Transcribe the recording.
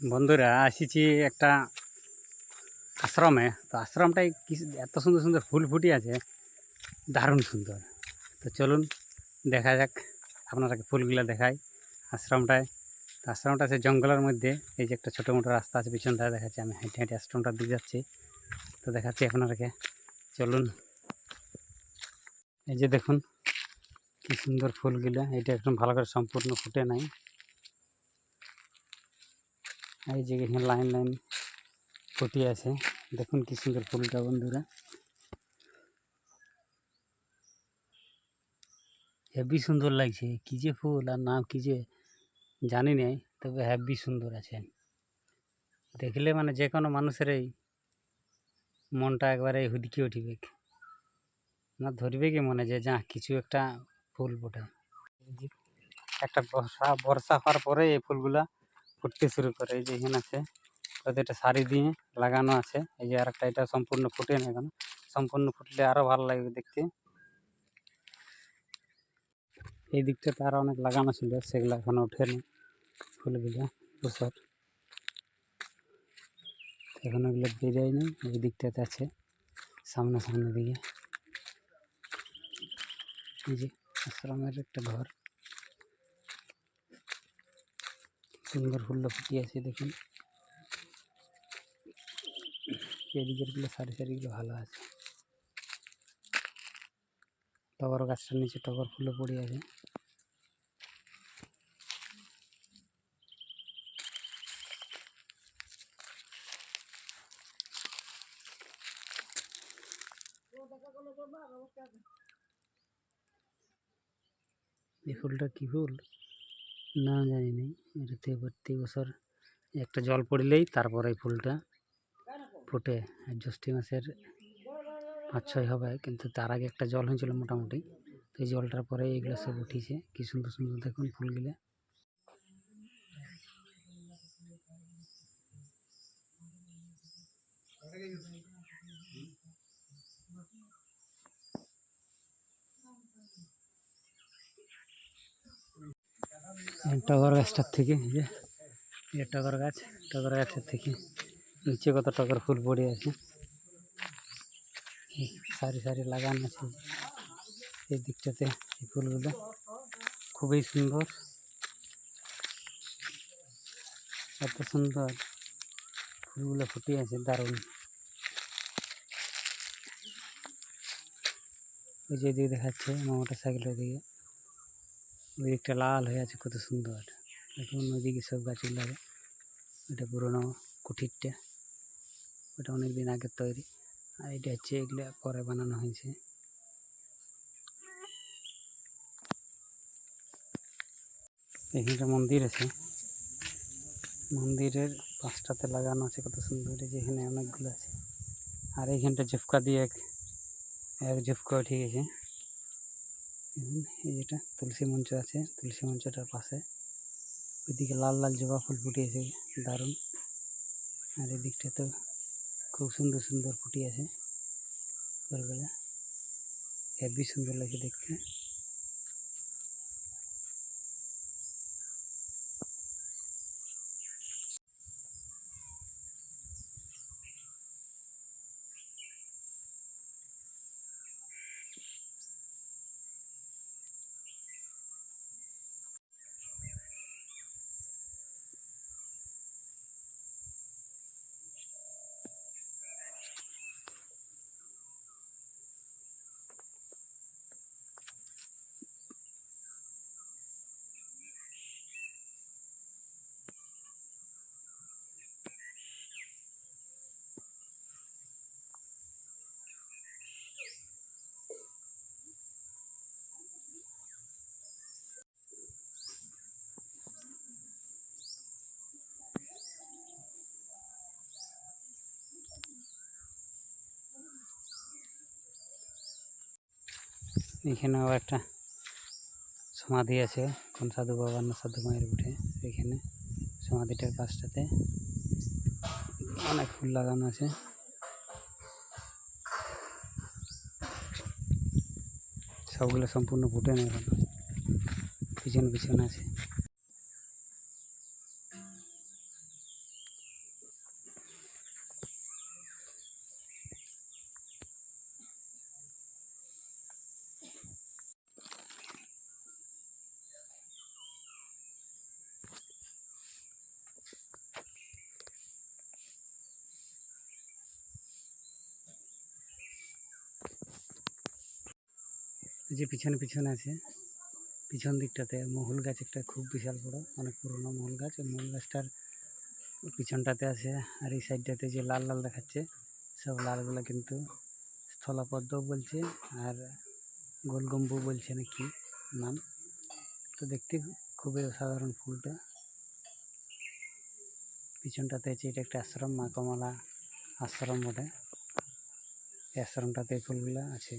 বন্ধুরা, আসিছি একটা আশ্রমে। তো আশ্রমটায় কি এত সুন্দর সুন্দর ফুল ফুটে আছে, দারুণ সুন্দর। তো চলুন, দেখা যাক আপনারাকে ফুলগুলো দেখাই আশ্রমটায়। তো আশ্রমটা আছে জঙ্গলের মধ্যে, এই যে একটা ছোটো মোটো রাস্তা আছে, পিছন ধারে দেখাচ্ছি আমি, হেঁটে হেঁটে আশ্রমটার দিকে যাচ্ছি। তো দেখাচ্ছি আপনারাকে চলুন। এই যে দেখুন, কি সুন্দর ফুলগুলো, এটা একদম ভালো করে সম্পূর্ণ ফুটে নাই। এই যে এখানে লাইন লাইন ফুটে আছে। দেখুন কি সুন্দর ফুলটা বন্ধুরা। হেভি সুন্দর লাগছে, কি যে ফুল আর নাম কি যে জানি নাই, তবে হেভি সুন্দর আছে। দেখলে মানে যে কোনো মানুষের এই মনটা একবারে হুদকে উঠিবে। না, ধরবে কি মনে যে যা কিছু একটা ফুল ফোটে একটা বর্ষা বর্ষা হওয়ার পরে এই ফুলগুলা ফুটতে শুরু করে এই যে এখানে আছে। একটা শাড়ি দিয়ে লাগানো আছে। এই যে আরেকটা এটা সম্পূর্ণ ফুটে না এখন। সম্পূর্ণ ফুটলে আরও ভালো লাগবে দেখতে। এই দিকটাতে আরও অনেক লাগানো ছিল, সেগুলো এখনও ওঠেনি। ফুলগুলো, বছর। এখন ওগুলো বেরোয়নি, এই দিকটাতে আছে সামনে সামনে দিকে। এই যে আশ্রমের একটা ঘর। সুন্দর ফুলটা ফুটিয়ে আছে, দেখুন। এদিকেরগুলো সারি সারিগুলো ভালো আছে। টগর গাছটার নিচে টগর ফুলও পড়ে আছে। এই ফুলটা কি ফুল? না জানি নেই। এটাতে প্রতি বছর একটা জল পড়লেই তারপর এই ফুলটা ফুটে। জ্যৈষ্ঠী মাসের পাঁচ ছয় হবে, কিন্তু তার আগে একটা জল হয়েছিল মোটামুটি। তো এই জলটার পরে এইগুলো সব উঠিছে। কি সুন্দর সুন্দর দেখুন ফুলগুলো। টগর গাছটার থেকে এই যে, এই টগর গাছ, টগর গাছের থেকে নিচে কত টগর ফুল পড়ে আছে। এই সারি সারি লাগানো আছে। এই দিকটাতে এই ফুলগুলো খুবই সুন্দর। এত সুন্দর ফুলগুলো ফুটে আছে, দারুণ। ওই যে দিকে দেখাচ্ছে মোটর সাইকেলের দিকে। ওই লাল হয়ে আছে, কত সুন্দর। দেখুন ওইদিকে সব গাছগুলো এটা পুরোনো কুঠিরটা। ওটা অনেক দিন আগের তৈরি। আর এটা হচ্ছে এগুলো পরে বানানো হয়েছে। এখানটা মন্দির আছে। মন্দিরের পাঁচটাতে লাগানো আছে, কত সুন্দর। যে এখানে অনেকগুলো আছে। আর এইখানটা ঝুপকা দিয়ে এক এক ঝুপকা উঠে গেছে এই যেটা তুলসী মঞ্চ আছে, তুলসী মঞ্চটার পাশে। ওইদিকে লাল লাল জবা ফুল ফুটিয়েছে, দারুণ। আর এদিকটা তো খুব সুন্দর সুন্দর ফুটিয়েছে। ফুলগুলা। হেভি সুন্দর লাগে দেখতে। এখানেও একটা সমাধি আছে, কোন সাধু বাবার না সাধু মায়ের উঠে এখানে সমাধিটার পাশটাতে। অনেক ফুল লাগানো আছে। সবগুলো সম্পূর্ণ ফুটে নেই পিছন পিছন আছে। যে পিছনে পিছনে আছে, পিছন দিকটাতে মহুল গাছ একটা খুব বিশাল বড়, অনেক পুরনো মহুল গাছ। ওই মহুল গাছটার পিছনটাতে আছে আর এই সাইডটাতে যে লাল লাল দেখাচ্ছে, সব লালগুলো কিন্তু স্থলপদ্ম বলছে আর গোলগম্বু বলছে না কি নাম। তো দেখতে খুবই অসাধারণ ফুলটা। পিছনটাতে আছে এটা একটা আশ্রম, মা কমলা আশ্রম বটে। এই আশ্রমটাতে ফুলগুলো আছে।